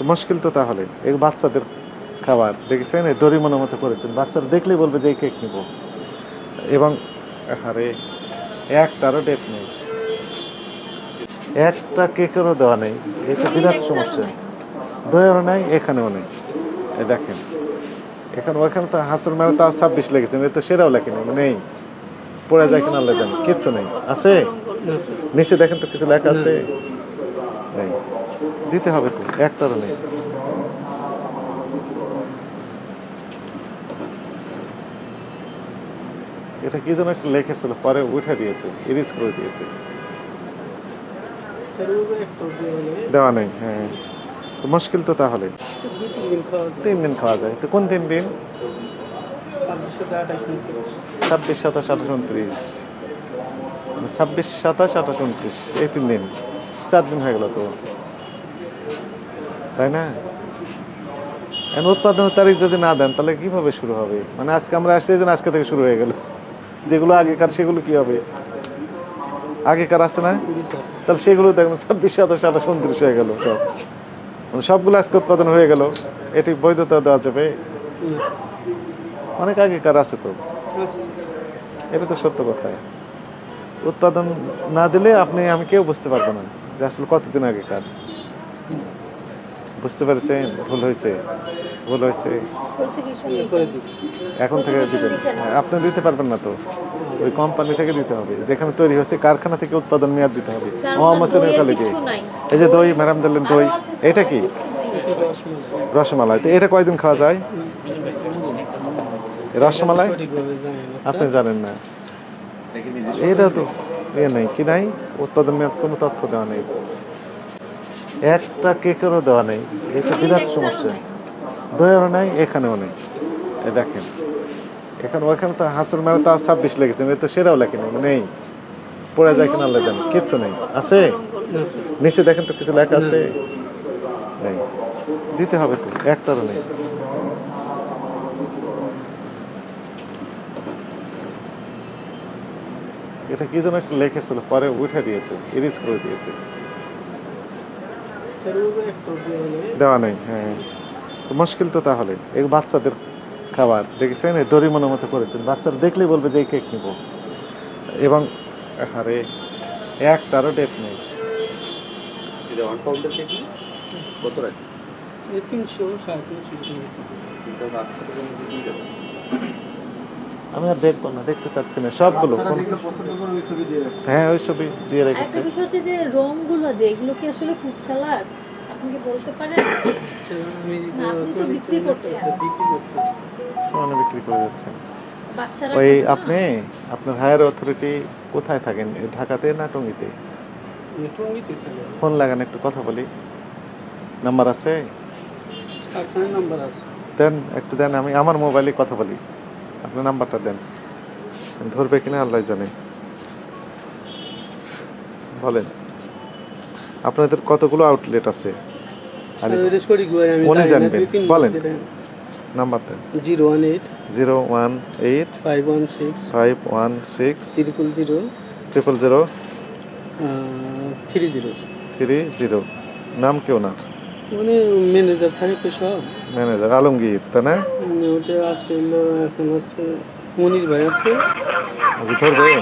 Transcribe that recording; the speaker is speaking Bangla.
তো মুশকিল তো তাহলে। এই বাচ্চাদের খাবার দেখেছেন? এই ডরিমনের মতো করেছেন। বাচ্চারা দেখলেই বলবে যে এই কেক নিব। এবং আরে একটারও ডেট নেই। একটা কেকেরও দেওয়া নেই। এটা বিরাট সমস্যা। দয়ারও নাই এখানেও নেই। এই দেখেন। এখানে ওইখানে তো হাঁচুর মেরে তাও ছাব্বিশ লেগেছে। তো সেরাও লেখেনি। নেই। পড়ে যায় কিনা আল্লাহ জানে কিচ্ছু নেই। আছে? নিচে দেখেন তো কিছু লেখা আছে। নেই দিতে হবে তো, একটারও নেই। এটা কি যেন একটা লেখেছিল, পরে উঠে দিয়েছে ইরিজ করে দিয়েছে। দেওয়া নেই হ্যাঁ। তো মুশকিল তো তাহলে। তিন দিন খাওয়া যায়। তো কোন তিন দিন? ছাব্বিশ, সাতাশ, আঠাশ, উনত্রিশ। ছাব্বিশ, সাতাশ, আঠাশ, উনত্রিশ, এই তিন দিন। চার দিন হয়ে গেল তো। তাই না? এখন উৎপাদনের তারিখ যদি না দেন, তাহলে কীভাবে শুরু হবে? মানে আজকে আমরা আসছি জন্য আজকে থেকে শুরু হয়ে গেল। যেগুলো আগেকার, সেগুলো কি হবে? আগেকার আছে না? তাহলে সেগুলো দেখবেন ছাব্বিশ, সাতাশ, আঠাশ, উনত্রিশ হয়ে গেল সব। মানে সবগুলো আজকে উৎপাদন হয়ে গেল। এটি বৈধতা দেওয়া যাবে। অনেক আগেকার আছে তো। এটা তো সত্য কথা। উৎপাদন না দিলে আপনি, আমি কেউ বুঝতে পারব না। যে আসলে কতদিন আগেকার বুঝতে পারছেন? ভুল হয়েছে? ভুল হয়েছে? এখন থেকে দিবেন আপনি দিতে পারবেন না তো। ওই কোম্পানি থেকে দিতে হবে। যেখানে তৈরি হচ্ছে কারখানা থেকে উৎপাদন মেয়াদ দিতে হবে। এই যে দই ম্যাডাম দিলেন দই। এটা কি? রসমালাই। তো এটা কয়দিন খাওয়া যায়? রসমালাই? আপনি জানেন না। এটা তো এ নেই কি নাই? উৎপাদন মেয়াদ কোনো তথ্য দেওয়া নেই। একটা কেকেরও দেওয়া নেই এটা বিরাট সমস্যা। দয়ারও নাই। এখানেও নেই। এই দেখেন এখানে ওইখানে তো হাঁচুর মেরে তাও ছাব্বিশ লেগেছে তো সেরাও লেখেনি নেই। পড়ে যায় কিনা আল্লাহ জানে কিচ্ছু নেই। আছে? নিচে দেখেন তো কিছু লেখা আছে? নেই। দিতে হবে তো একটারও নেই। এটা কি যেন একটা লেখেছিল? পরে উঠে দিয়েছে ইরিজ করে দিয়েছে। দেওয়া নেই হ্যাঁ তো মুশকিল তো তাহলে। এই বাচ্চাদের খাবার দেখেছেন? এই ডরিমনের মতো করেছেন। বাচ্চারা দেখলেই বলবে যে এই কেক নিব। এবং আরে একটারও ডেট নেই। তিনশো সাড়ে তিনশো কিন্তু আমরা আটশো টাকা নিচে দিয়ে দেবো আমি আর দেখব না দেখতে চাচ্ছি না সবগুলো আপনারা কোন- পছন্দ করে ওই ছবি দিয়ে রাখছি হ্যাঁ ওই ছবি দিয়ে রেখেছে। একটা বিষয় হচ্ছে যে রংগুলো যে এগুলো কি আসলে ফুড কালার? আপনি কি বলতে পারেন? না, আপনি তো বিক্রি করছেন। বিক্রি করতেছি। সমানে বিক্রি করে যাচ্ছেন। বাচ্চারা ওই আপনি আপনার হায়ার অথরিটি কোথায় থাকেন? এই ঢাকাতে না টঙ্গিতে? ফোন লাগান একটু কথা বলি। নাম্বার আছে? আপনার নাম্বার আছে। দেন একটু দেন আমি আমার মোবাইলে কথা বলি। আপনার নাম্বারটা দেন। ধরবে কিনা আল্লাহ জানে। বলেন আপনাদের কতগুলো আউটলেট আছে? মনে জানবেন। বলেন। নাম্বার দেন। Zero one eight. Zero one eight five one six. Five one six triple zero. Triple zero three zero. Three zero. নাম কি ওনার? মানে ম্যানেজার থাকে তো সব। ম্যানেজার আলমগীর তাই না? মানে আসছিল এখন হচ্ছে মনির ভাই আছে। আচ্ছা, ধরবে